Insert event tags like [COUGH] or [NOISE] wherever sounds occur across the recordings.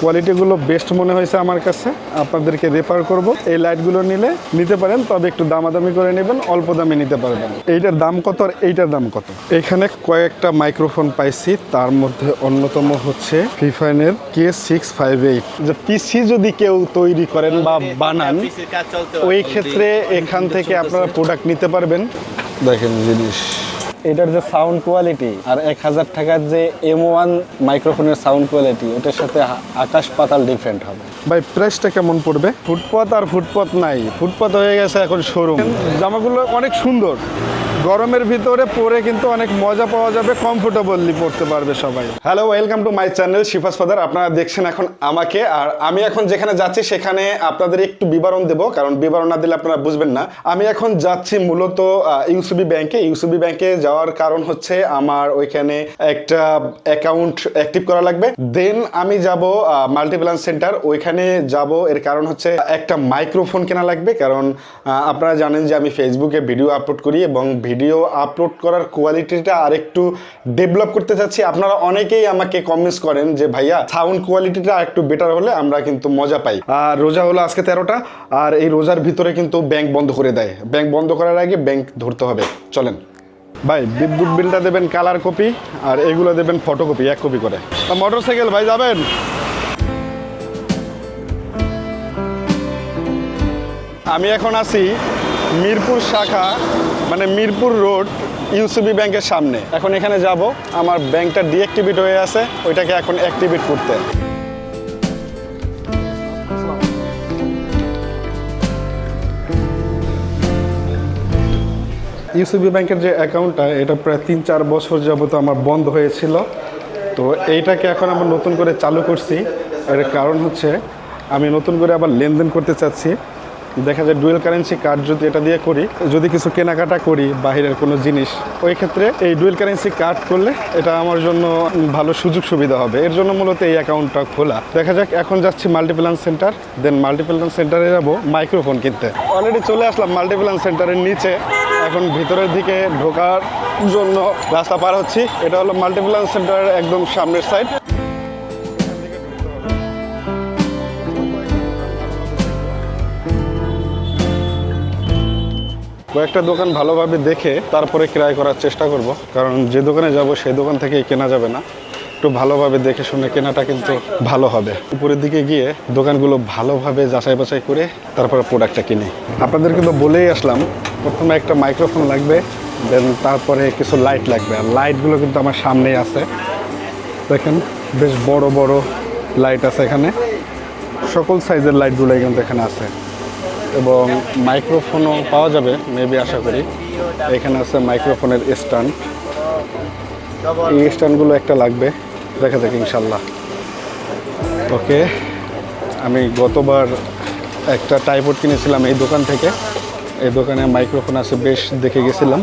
কোয়ালিটিগুলো বেস্ট মনে হয়েছে আমার কাছে। আপনাদেরকে রেফার করব। এই লাইটগুলো নিলে নিতে পারেন তবে একটু দামাদামি করে নেবেন অল্প দামে নিতে পারবেন। এইটার দাম কত আর এইটার দাম কত? এখানে কয়েকটা মাইক্রোফোন পাইছি তার মধ্যে অন্যতম হচ্ছে ফিফাইনের কে সিক্স ফাইভ এইট যে পিসি যদি কেউ তৈরি করেন বা বানান ওই ক্ষেত্রে এখান থেকে আপনারা প্রোডাক্ট নিতে পারবেন। দেখেন জিনিস। এটার যে সাউন্ড কোয়ালিটি আর এক হাজার টাকার যে এম ওয়ান মাইক্রোফোনের সাউন্ড কোয়ালিটি এটার সাথে আকাশ পাতাল ডিফারেন্ট হবে। ভাই প্রাইসটা কেমন পড়বে? ফুটপাথ আর ফুটপাথ নাই। ফুটপাথ হয়ে গেছে এখন শোরুম জামাগুলো অনেক সুন্দর। গরমের ভিতরে পরে কিন্তু অনেক মজা পাওয়া যাবে কমফোর্টেবলি পড়তে পারবে সবাই। Hello welcome to my channel শিফাস father আপনারা দেখছেন এখন আমাকে, আর আমি এখন যেখানে যাচ্ছি সেখানে আপনাদের একটু বিবরণ দেব, কারণ বিবরণ না দিলে আপনারা বুঝবেন না। আমি এখন যাচ্ছি মূলত ইউসিবি ব্যাংকে ইউসিবি ব্যাংকে যাওয়ার কারণ হচ্ছে আমার ওইখানে একটা অ্যাকাউন্ট অ্যাক্টিভ করা লাগবে। দেন আমি যাব মাল্টিপ্লান সেন্টার ওইখানে যাব, এর কারণ হচ্ছে একটা মাইক্রোফোন কেনা লাগবে, কারণ আপনারা জানেন যে আমি ফেসবুকে ভিডিও আপলোড করি এবং ভিডিও আপলোড করার কোয়ালিটিটা আরেকটু ডেভেলপ করতে চাচ্ছি। আপনারা অনেকেই আমাকে কমেন্টস করেন যে, ভাইয়া সাউন্ড কোয়ালিটিটা একটু বেটার হলে আমরা কিন্তু মজা পাই। আর রোজা হলো আজকে তেরোটা। আর এই রোজার ভিতরে কিন্তু ব্যাংক বন্ধ করে দেয়। ব্যাংক বন্ধ করার আগে ব্যাংক ধরতে হবে। চলেন। ভাই, বিদ্যুৎ বিলটা দেবেন কালার কপি আর এগুলো দেবেন ফটোকপি এক কপি করে। মোটর সাইকেল ভাই, যাবেন? আমি এখন আছি মিরপুর শাখা মানে মিরপুর রোড ইউসিবি ব্যাংকের সামনে। এখন এখানে যাব, আমার ব্যাংকটা ডিঅ্যাক্টিভেট হয়ে আছে, ওইটাকে এখন অ্যাক্টিভেট করতে। ইউসিবি ব্যাংকের যে অ্যাকাউন্টটা এটা প্রায় তিন চার বছর যাবত আমার বন্ধ হয়েছিল। তো এইটাকে এখন আমরা নতুন করে চালু করছি। এর কারণ হচ্ছে, আমি নতুন করে আবার লেনদেন করতে চাচ্ছি। দেখা যায় ডুয়েল কারেন্সি কার্ড যদি এটা দিয়ে করি, যদি কিছু কেনাকাটা করি, বাহিরের কোনো জিনিস, ওই ক্ষেত্রে এই ডুয়েল কারেন্সি কার্ড করলে এটা আমার জন্য ভালো সুযোগ সুবিধা হবে। এর জন্য মূলত এই অ্যাকাউন্টটা খোলা। দেখা যাক, এখন যাচ্ছি মাল্টিপ্লান সেন্টার দেন মাল্টিপ্লান সেন্টারে যাব মাইক্রোফোন কিনতে। অলরেডি চলে আসলাম মাল্টিপ্লান সেন্টারের নিচে। এখন ভিতরের দিকে ঢোকার জন্য রাস্তা পার হচ্ছি। এটা হলো মাল্টিপ্লান সেন্টারের একদম সামনের সাইড কয়েকটা দোকান ভালোভাবে দেখে তারপরে ক্রয় করার চেষ্টা করব। কারণ যে দোকানে যাব, সেই দোকান থেকেই কেনা যাবে না। একটু ভালোভাবে দেখে শুনে কেনাটা কিন্তু ভালো হবে। উপরের দিকে গিয়ে দোকানগুলো ভালোভাবে যাচাই বাছাই করে তারপরে প্রোডাক্টটা কিনি। আপনাদের কিন্তু বলেই আসলাম, প্রথমে একটা মাইক্রোফোন লাগবে দেন তারপরে কিছু লাইট লাগবে। আর লাইটগুলো কিন্তু আমার সামনেই আছে। দেখেন, বেশ বড় বড় লাইট আছে এখানে। সকল সাইজের লাইটগুলোই কিন্তু এখানে আছে। এবং মাইক্রোফোনও পাওয়া যাবে মেবি আশা করি। এখানে আছে মাইক্রোফোনের স্ট্যান্ড। এই স্ট্যান্ডগুলো একটা লাগবে। দেখা যাক, ইনশাল্লাহ। ওকে, আমি গতবার একটা টাইপোড কিনেছিলাম এই দোকান থেকে। এই দোকানে মাইক্রোফোন আছে, বেশ দেখে গেছিলাম।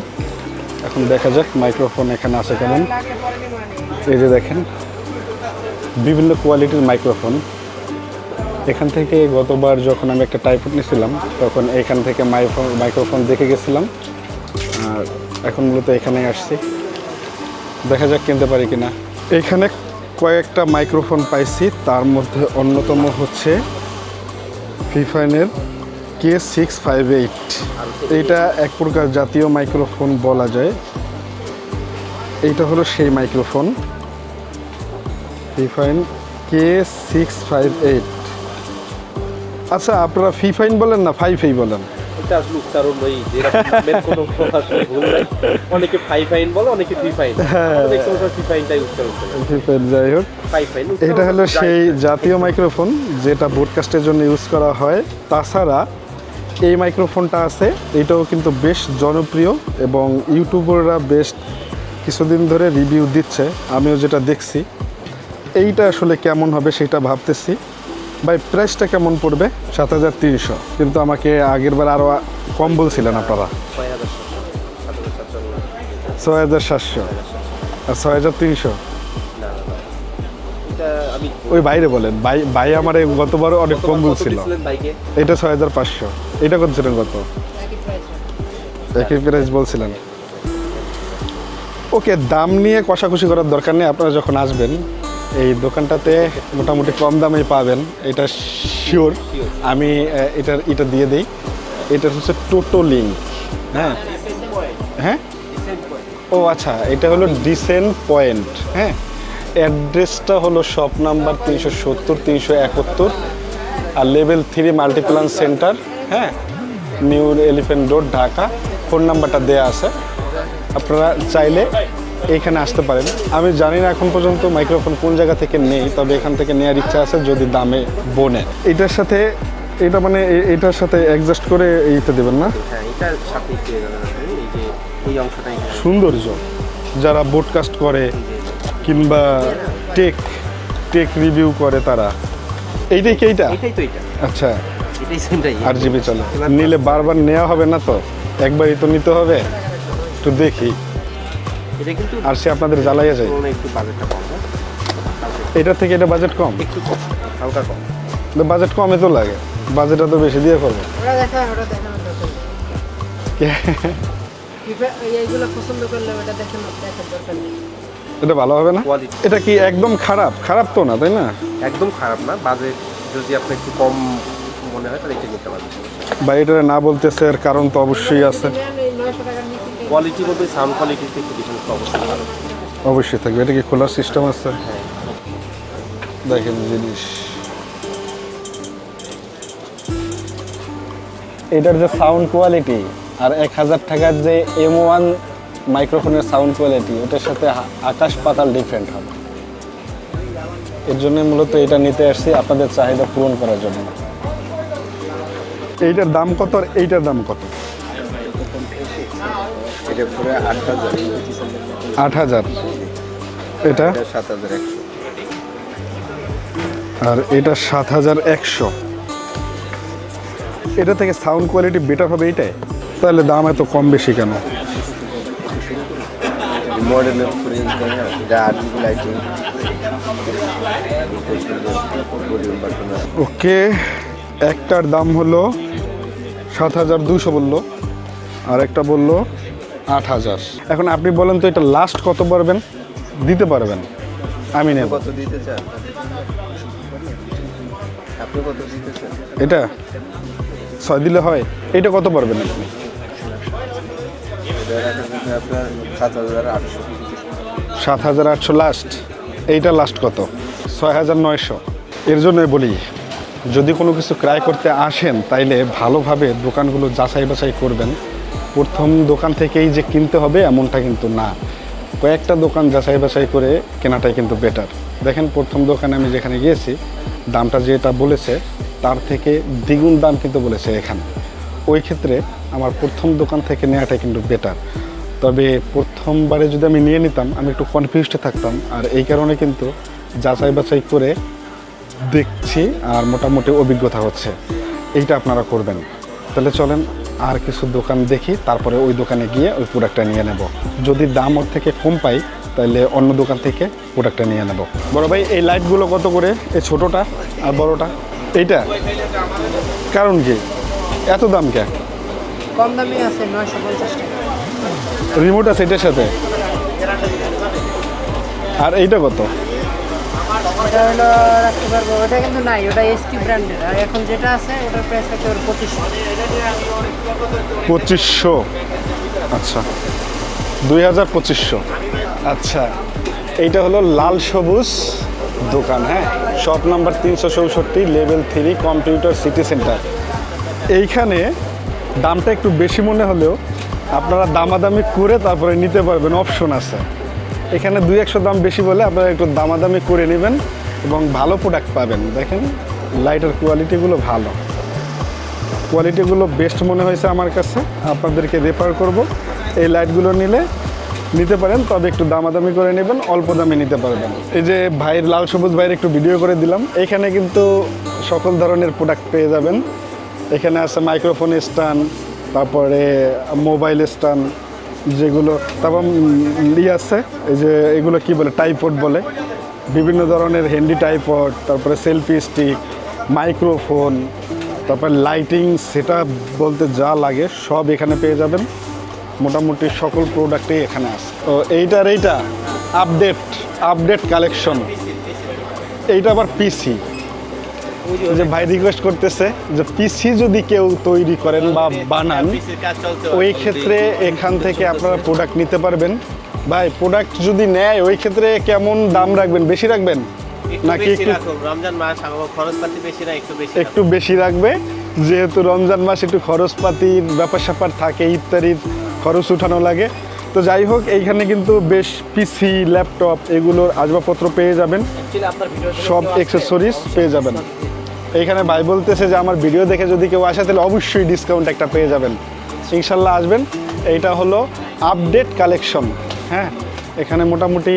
এখন দেখা যাক, মাইক্রোফোন এখানে আছে কেমন। এই যে দেখেন, বিভিন্ন কোয়ালিটির মাইক্রোফোন। এখান থেকে গতবার যখন আমি একটা টাইপড নিয়েছিলাম, তখন এখান থেকে মাইক্রোফোন মাইক্রোফোন দেখে গেছিলাম। আর এখন মূলত এখানে আসছি। দেখা যাক কিনতে পারি কিনা। এখানে কয়েকটা মাইক্রোফোন পাইছি, তার মধ্যে অন্যতম হচ্ছে ফিফাইনের কে সিক্স ফাইভ এইট এইটা এক প্রকার জাতীয় মাইক্রোফোন বলা যায়। এইটা হলো সেই microphone Fifine K six five eight আচ্ছা আপনারা ফি ফাইন বলেন না ফাই ফাই বলেন? এটা আসলে উচ্চারণ ওই যেরকম কোনো [LAUGHS] আসলে ভুল নাই। অনেকে ফাইভ ফাইন বলে অনেকে থ্রি ফাইন হ্যাঁ। থ্রি ফাইনটাই উচ্চারণ করে। ফিফাইন যাই হোক। ফাইভ ফাইন এটা হলো সেই জাতীয় মাইক্রোফোন যেটা ব্রডকাস্টের জন্য ইউজ করা হয়। তাছাড়া এই মাইক্রোফোনটা আছে এটাও কিন্তু বেশ জনপ্রিয় এবং ইউটিউবাররা বেশ কিছুদিন ধরে রিভিউ দিচ্ছে। আমিও যেটা দেখছি এইটা আসলে কেমন হবে সেটা ভাবতেছি। ভাই প্রাইসটা কেমন পড়বে? সাত হাজার তিনশো। কিন্তু আমাকে আগের বার আরও কম বলছিলেন আপনারা। ছয় হাজার সাতশো। আর ছয় হাজার তিনশো? ওই বাইরে বলেন। ভাই ভাই আমার গতবারও অনেক কম বলছিল। এটা ছয় হাজার পাঁচশো। এটা কত ছিলেন কত একই প্রাইস বলছিলেন। ওকে, দাম নিয়ে কষাকষি করার দরকার নেই। আপনারা যখন আসবেন এই দোকানটাতে মোটামুটি কম দামে পাবেন, এটা শিওর আমি এটার, এটা দিয়ে দিই। এটা হচ্ছে টোটো লিঙ্ক। হ্যাঁ। হ্যাঁ? ও আচ্ছা এটা হলো ডিসেন্ট পয়েন্ট। হ্যাঁ? অ্যাড্রেসটা হলো শপ নাম্বার তিনশো সত্তর, তিনশো একাত্তর, আর লেভেল থ্রি মাল্টিপ্লান সেন্টার। হ্যাঁ? New Elephant Road, Dhaka. Phone নাম্বারটা দেয়া আছে। আপনারা চাইলে এইখানে আসতে পারেন। আমি জানি না এখন পর্যন্ত মাইক্রোফোন কোন জায়গা থেকে নেই তবে এখান থেকে নেওয়ার ইচ্ছা আছে যদি দামে বনে। এটার সাথে এটা মানে এটার সাথে অ্যাডজাস্ট করে এইটা দেবেন না? হ্যাঁ এখানে সৌন্দর্য। যারা ব্রডকাস্ট করে কিংবা টেক টেক রিভিউ করে তারা। এইটাই কি এইটা? এটা আচ্ছা। আর জিবি চলে। নিলে বারবার নেওয়া হবে না তো? একবারই তো নিতে হবে। একটু দেখি। এটা কিন্তু আর সে আপনাদের জ্বালাইয়া যায়। একটু বাজেটটা কম এটা থেকে এটা বাজেট কম? একটু কম হালকা কম। বাজেট কমে তো লাগে। বাজেটটা তো বেশি দিয়ে করব ওরা দেখা ওটা ওটা নেই। এটা ভালো হবে না? এটা কি একদম খারাপ? খারাপ তো না তাই না? একদম খারাপ না। বাজেট যদি আপনার একটু কম মনে হয় তাহলে এটা নিতে পারবেন। এটা না বলতেছে এর কারণ তো অবশ্যই আছে। কোয়ালিটি বলতে সাউন্ড ডিফারেন্স অবশ্যই অবশ্যই থাকবে। এটা কি খোলার সিস্টেম আছে? দেখেন জিনিস। এটার যে সাউন্ড কোয়ালিটি আর এক হাজার টাকার যে এম ওয়ান মাইক্রোফোনের সাউন্ড কোয়ালিটি ওটার সাথে আকাশ পাতাল ডিফারেন্ট হবে। এর জন্য মূলত এটা নিতে আসছি আপনাদের চাহিদা পূরণ করার জন্য। এইটার দাম কত আর এইটার দাম কত? এটা পুরো আট হাজার। আট হাজার। এটা? সাত হাজার একশো। আর এটা সাত হাজার একশো। এটা থেকে সাউন্ড কোয়ালিটি বেটার হবে এইটাই? তাহলে দাম এত কম বেশি কেন? মডেলের ওকে একটার দাম হলো সাত হাজার দুশো বলল আর একটা বলল আট হাজার। এখন আপনি বলেন তো এটা লাস্ট কত পারবেন? দিতে পারবেন। আমি নেব। কত দিতে চান? আপনি কত দিতে চান? এটা? ছয় দিলে হয়। এটা কত পারবেন আপনি? সাত হাজার আটশো। সাত হাজার আটশো লাস্ট এইটা লাস্ট কত? ছয় হাজার নয়শো। এর জন্যই বলি যদি কোনো কিছু ক্রয় করতে আসেন তাইলে ভালোভাবে দোকানগুলো যাচাই বাছাই করবেন। প্রথম দোকান থেকেই যে কিনতে হবে, এমনটা কিন্তু না। কয়েকটা দোকান যাচাই বাছাই করে কেনাটাই কিন্তু বেটার দেখেন, প্রথম দোকানে আমি যেখানে গিয়েছি, দামটা যেটা বলেছে, তার থেকে দ্বিগুণ দাম কিন্তু বলেছে এখানে। ওই ক্ষেত্রে আমার প্রথম দোকান থেকে নেওয়াটাই কিন্তু বেটার তবে প্রথমবারে যদি আমি নিয়ে নিতাম, আমি একটু কনফিউজড থাকতাম। আর এই কারণে কিন্তু যাচাই বাছাই করে দেখছি আর মোটামুটি অভিজ্ঞতা হচ্ছে। এইটা আপনারা করবেন। তাহলে চলেন আর কিছু দোকান দেখি তারপরে ওই দোকানে গিয়ে ওই প্রোডাক্টটা নিয়ে নেব। যদি দাম ওর থেকে কম পাই তাহলে অন্য দোকান থেকে প্রোডাক্টটা নিয়ে নেব। বড় ভাই এই লাইটগুলো কত করে? এই ছোটোটা আর বড়টা? এইটা? কারণ কি? এত দাম কে? কম দামি আছে নয়শো পঞ্চাশ টাকা। রিমোট আছে এটার সাথে? আর এইটা কত? ওটা হলো রাখতে পারব। ওটা কিন্তু নাই, ওটা এসটি ব্র্যান্ডের আর এখন যেটা আছে, ওটার প্রাইস হচ্ছে ওর পঁচিশশো। পঁচিশশো? আচ্ছা। দুই হাজার পঁচিশশো। আচ্ছা। এইটা হলো লাল সবুজ দোকান হ্যাঁ? শপ নাম্বার তিনশো চৌষট্টি level three computer city center এইখানে দামটা একটু বেশি মনে হলেও আপনারা দামাদামি করে তারপরে নিতে পারবেন অপশন আছে। এখানে দুই একশো দাম বেশি বলে আপনারা একটু দামাদামি করে নেবেন। এবং ভালো প্রোডাক্ট পাবেন। দেখেন লাইটের কোয়ালিটিগুলো ভালো। কোয়ালিটিগুলো বেস্ট মনে হয়েছে আমার কাছে। আপনাদেরকে রেফার করব। এই লাইটগুলো নিলে নিতে পারেন, তবে একটু দামাদামি করে নেবেন, অল্প দামে নিতে পারবেন। এই যে ভাইয়ের লাল সবুজ ভাইয়ের একটু ভিডিও করে দিলাম। এখানে কিন্তু সকল ধরনের প্রোডাক্ট পেয়ে যাবেন। এখানে আছে মাইক্রোফোন স্ট্যান্ড তারপরে মোবাইল স্ট্যান্ড যেগুলো, তারপর ই আছে, এই যে এগুলো কি বলে টাইপড বলে। বিভিন্ন ধরনের হ্যান্ডি টাইপড তারপরে সেলফি স্টিক মাইক্রোফোন তারপর লাইটিং সেটা বলতে যা লাগে সব এখানে পেয়ে যাবেন। মোটামুটি সকল প্রোডাক্টই এখানে আছে। তো এইটার এইটা আপডেট আপডেট কালেকশন এইটা আবার পিসি যে যে ভাই রিকোয়েস্ট করতেছে যে পিসি যদি কেউ তৈরি করেন বা বানান ওই ক্ষেত্রে এখান থেকে আপনারা প্রোডাক্ট নিতে পারবেন। ভাই প্রোডাক্ট যদি নেয় ওই ক্ষেত্রে কেমন দাম রাখবেন? বেশি রাখবেন? নাকি একটু রমজান মাস খরচপাতি বেশি না একটু বেশি একটু বেশি রাখবে। যেহেতু রমজান মাস একটু খরচপাতির ব্যাপার স্যাপার থাকে ইত্যাদির খরচ উঠানো লাগে। তো যাই হোক, এইখানে কিন্তু বেশ পিসি ল্যাপটপ এগুলোর আসবাবপত্র পেয়ে যাবেন। সব এক্সেসরিজ পেয়ে যাবেন। এইখানে ভাই বলতেছে যে, আমার ভিডিও দেখে যদি কেউ আসে, তাহলে অবশ্যই ডিসকাউন্ট একটা পেয়ে যাবেন। ইনশাল্লাহ আসবেন। এইটা হলো আপডেট কালেকশন হ্যাঁ এখানে মোটামুটি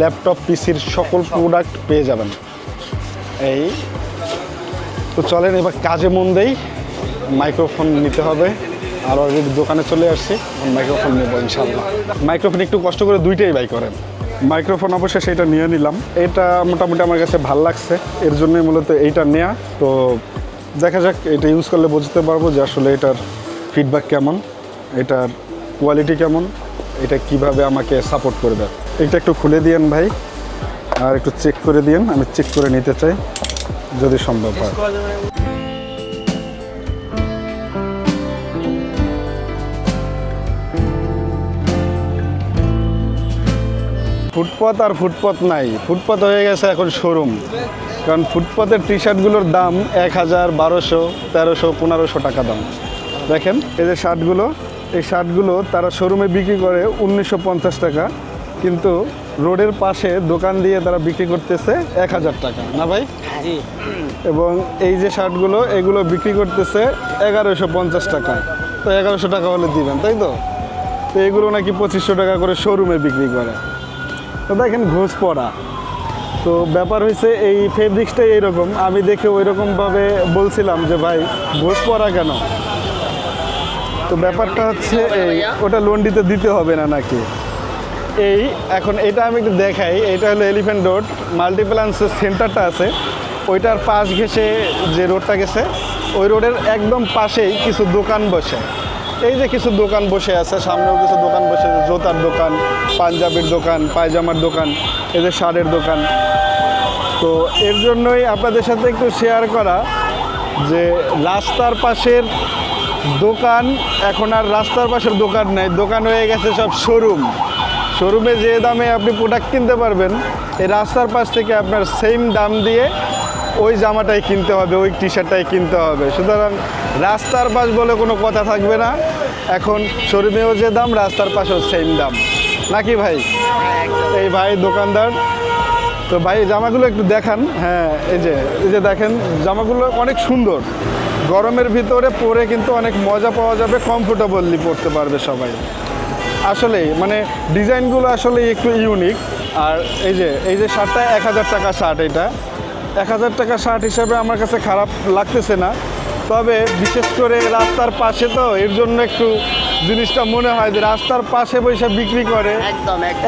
ল্যাপটপ পিসির সকল প্রোডাক্ট পেয়ে যাবেন। এই, তো চলেন এবার কাজে মন দেই। মাইক্রোফোন নিতে হবে। আর অলরেডি দোকানে চলে আসছি মাইক্রোফোন নেব ইনশাল্লাহ মাইক্রোফোন একটু কষ্ট করে দুইটাই বাই করেন। মাইক্রোফোন অবশ্যই সেটা নিয়ে নিলাম। এটা মোটামুটি আমার কাছে ভালো লাগছে। এর জন্যই মূলত এইটা নেয়া। তো দেখা যাক, এটা ইউজ করলে বুঝতে পারব যে আসলে এটার ফিডব্যাক কেমন, এটার কোয়ালিটি কেমন, এটা কীভাবে আমাকে সাপোর্ট করবে। এটা একটু খুলে দিয়েন ভাই, আর একটু চেক করে দিয়েন। আমি চেক করে নিতে চাই, যদি সম্ভব হয়। ফুটপথ আর ফুটপথ নাই। ফুটপথ হয়ে গেছে এখন শোরুম কারণ ফুটপথের টি শার্টগুলোর দাম এক হাজার বারোশো তেরোশো পনেরোশো টাকা দাম। দেখেন এই যে শার্টগুলো এই শার্টগুলো তারা শোরুমে বিক্রি করে উনিশশো পঞ্চাশ টাকা। কিন্তু রোডের পাশে দোকান দিয়ে তারা বিক্রি করতেছে এক হাজার টাকা। না ভাই? এবং এই যে শার্টগুলো এগুলো বিক্রি করতেছে এগারোশো পঞ্চাশ টাকা। তো এগারোশো টাকা হলে দিবেন তাই তো? তো এগুলো নাকি পঁচিশশো টাকা করে শোরুমে বিক্রি করে। তো দেখেন ঘুষ পড়া। তো ব্যাপার হয়েছে এই ফেব্রিক্সটাই এইরকম। আমি দেখে ওই রকমভাবে বলছিলাম যে, ভাই, ঘুষ পড়া কেন? তো ব্যাপারটা হচ্ছে এই, ওটা লন্ডিতে দিতে হবে না নাকি? এই, এখন এটা আমি একটু দেখাই। এটা হলো এলিফ্যান্ট রোড মাল্টিপ্লান্সের সেন্টারটা আছে। ওইটার পাশ ঘেসে যে রোডটা গেছে, ওই রোডের একদম পাশেই কিছু দোকান বসে। এই যে কিছু দোকান বসে আছে সামনেও কিছু দোকান বসে আছে, জোতার দোকান পাঞ্জাবির দোকান পায়জামার দোকান এই যে শার্টের দোকান। তো এর জন্যই আপনাদের সাথে একটু শেয়ার করা যে রাস্তার পাশের দোকান এখন আর রাস্তার পাশের দোকান নেই দোকান হয়ে গেছে সব শোরুম শোরুমে যে দামে আপনি প্রোডাক্ট কিনতে পারবেন এই রাস্তার পাশ থেকে আপনার সেম দাম দিয়ে ওই জামাটাই কিনতে হবে, ওই টি শার্টটাই কিনতে হবে। সুতরাং রাস্তার পাশ বলে কোনো কথা থাকবে না। এখন শোরুমেও যে দাম, রাস্তার পাশেও সেম দাম। নাকি ভাই? এই ভাই দোকানদার। তো ভাই, জামাগুলো একটু দেখান। হ্যাঁ এই যে এই যে দেখেন, জামাগুলো অনেক সুন্দর। গরমের ভিতরে পরে কিন্তু অনেক মজা পাওয়া যাবে কমফোর্টেবলি পরতে পারবে সবাই। আসলে মানে ডিজাইনগুলো আসলে একটু ইউনিক আর এই যে এই যে শার্টটা এক হাজার টাকা শার্ট এটা। এক হাজার টাকা শার্ট হিসাবে আমার কাছে খারাপ লাগতেছে না। তবে বিশেষ করে রাস্তার পাশে তো এর জন্য একটু জিনিসটা মনে হয় যে রাস্তার পাশে বসে বিক্রি করে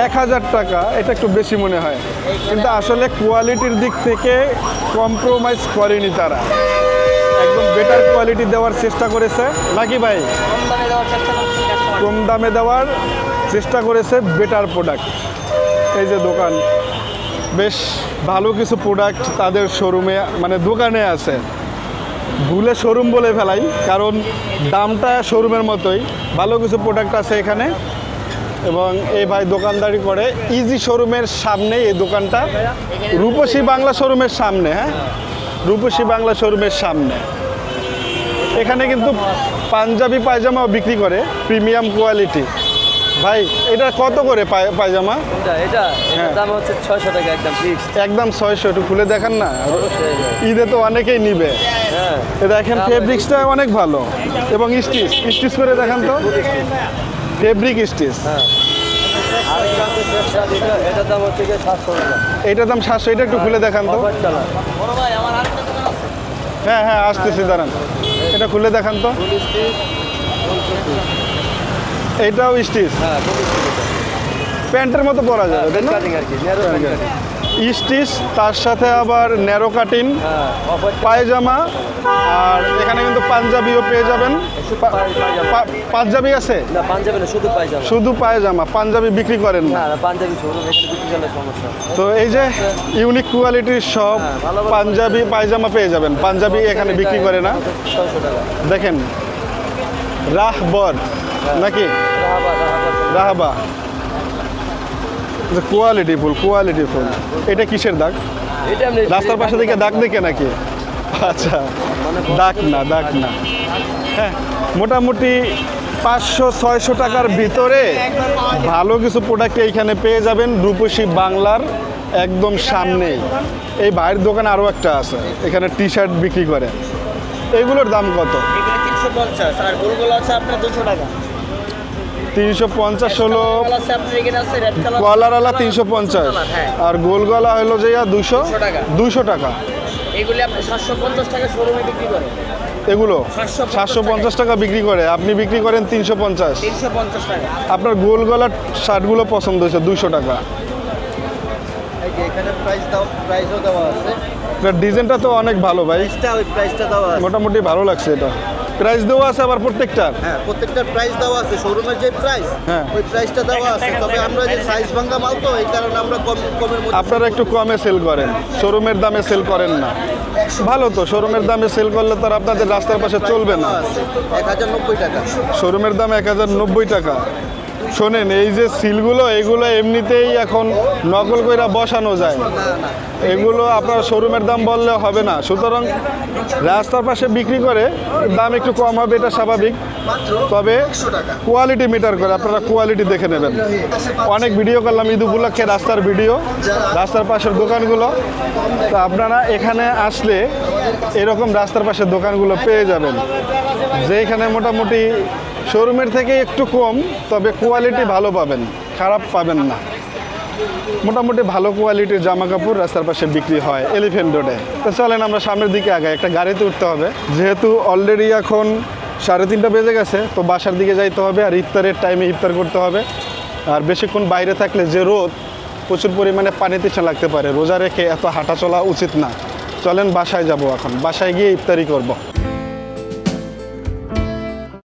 এক হাজার টাকা এটা একটু বেশি মনে হয়। কিন্তু আসলে কোয়ালিটির দিক থেকে কম্প্রোমাইজ করেনি তারা। একদম বেটার কোয়ালিটি দেওয়ার চেষ্টা করেছে। নাকি ভাই? কম দামে দেওয়ার চেষ্টা করছি কাস্টমার কম দামে দেওয়ার চেষ্টা করেছে বেটার প্রোডাক্ট এই যে দোকান। বেশ ভালো কিছু প্রোডাক্ট তাদের শোরুমে মানে দোকানে আছে। ভুলে শোরুম বলে ফেলাই, কারণ দামটা শোরুমের মতোই। ভালো কিছু প্রোডাক্ট আছে এখানে। এবং এই ভাই দোকানদারি করে। ইজি শোরুমের সামনে এই দোকানটা। রূপসী বাংলা শোরুমের সামনে হ্যাঁ? রূপসী বাংলা শোরুমের সামনে। এখানে কিন্তু পাঞ্জাবি পায়জামাও বিক্রি করে প্রিমিয়াম কোয়ালিটি ভাই এটা কত করে পায়- পায়জামা? এটা এটা হ্যাঁ। দাম হচ্ছে ছয়শো টাকা একদম একদম ছয়শো একটু খুলে দেখান না? ঈদে তো অনেকেই নিবে। হ্যাঁ। দেখেন ফেব্রিক্সটা অনেক ভালো। এবং স্টিচ স্টিচ করে দেখান তো। ফেব্রিক স্টিচ হ্যাঁ। এটা- এটার দাম সাতশো এটা একটু খুলে দেখান তো। হ্যাঁ হ্যাঁ আসতেছি দাঁড়ান। এটা খুলে দেখান তো। এইটাও স্টিচ? হ্যাঁ প্যান্টের মতো পরা যাবে তাই না? স্টিচ তার সাথে আবার ন্যারো কাটিং হ্যাঁ পায়জামা আর এখানে কিন্তু পাঞ্জাবিও পেয়ে যাবেন। পাঞ্জাবি আছে? না পাঞ্জাবি না শুধু পায়জামা। শুধু পায়জামা পাঞ্জাবি বিক্রি করেন না। পাঞ্জাবি সমস্যা। তো এই যে ইউনিক কোয়ালিটির সব হ্যাঁ, পাঞ্জাবি পায়জামা পেয়ে যাবেন। পাঞ্জাবি এখানে বিক্রি করে না। দেখেন রাহবর। নাকি? রাহাবা। Quality full quality full. এটা কিসের দাগ? রাস্তার পাশে থেকে দাগ দেখে নাকি? আচ্ছা দাগ না দাগ না। হ্যাঁ মোটামুটি পাঁচশো ছয়শো টাকার ভিতরে ভালো কিছু প্রোডাক্ট এইখানে পেয়ে যাবেন রূপসী বাংলার একদম সামনেই এই ভাইয়ের দোকান আরও একটা আছে এখানে টি শার্ট বিক্রি করে। এগুলোর দাম কত? এগুলো তিনশো পঞ্চাশ আর গোলগুলো আছে আপনার দুশো টাকা। তিনশো পঞ্চাশ হলো কালার আছে আপনার এখানে আছে রেড কালার কলারওয়ালা তিনশো পঞ্চাশ। হ্যাঁ। আর গোল গলা হলো যে দুশো। দুশো টাকা। এগুলি আপনি সাতশো পঞ্চাশ টাকা শোরুমে বিক্রি করে এগুলো? 750 সাতশো পঞ্চাশ টাকা বিক্রি করে। আপনি বিক্রি করেন তিনশো পঞ্চাশ। টাকা। আপনার গোল গলার শার্টগুলো পছন্দ হয়েছে দুশো টাকা। এই যে এখানে প্রাইস দাও প্রাইসও দেওয়া আছে। এটার ডিজাইনটা তো অনেক ভালো ভাই। মোটামুটি ভালো লাগছে এটা। প্রাইস দেওয়া আছে আবার প্রত্যেকটা? হ্যাঁ প্রত্যেকটা প্রাইস দেওয়া আছে শোরুমের যে প্রাইস হ্যাঁ। ওই প্রাইসটা দেওয়া আছে। তবে আমরা যে সাইজ ভাঙা মাল তো এই কারণে আমরা কম কমের মধ্যে আপনারা একটু কমে সেল করেন। শোরুমের দামে সেল করেন না। ভালো তো শোরুমের দামে সেল করলে তো আপনাদের রাস্তার পাশে চলবে না। এক হাজার নব্বই টাকা। শোরুমের দাম এক হাজার নব্বই টাকা। শোনেন, এই যে সিলগুলো, এগুলো এমনিতেই এখন নকল কইরা বসানো যায়। এগুলো আপনার শোরুমের দাম বললে হবে না। সুতরাং রাস্তার পাশে বিক্রি করে দাম একটু কম হবে, এটা স্বাভাবিক। তবে কোয়ালিটি মিটার করে, আপনারা কোয়ালিটি দেখে নেবেন। অনেক ভিডিও করলাম ঈদ উপলক্ষে রাস্তার ভিডিও রাস্তার পাশের দোকানগুলো। তো আপনারা এখানে আসলে এরকম রাস্তার পাশের দোকানগুলো পেয়ে যাবেন। যেখানে মোটামুটি শোরুমের থেকে একটু কম তবে কোয়ালিটি ভালো পাবেন। খারাপ পাবেন না। মোটামুটি ভালো কোয়ালিটির জামা কাপড় রাস্তার পাশে বিক্রি হয় এলিফেন্ট রোডে তো চলেন আমরা সামনের দিকে আগে একটা গাড়িতে উঠতে হবে। যেহেতু অলরেডি এখন সাড়ে তিনটা বেজে গেছে তো বাসার দিকে যাইতে হবে আর ইফতারের টাইমে ইফতার করতে হবে। আর বেশিক্ষণ বাইরে থাকলে যে রোদ প্রচুর পরিমাণে পানি তৃষ্ণা লাগতে পারে। রোজা রেখে এত হাঁটা চলা উচিত না। চলেন বাসায় যাব এখন। বাসায় গিয়ে ইফতারি করব।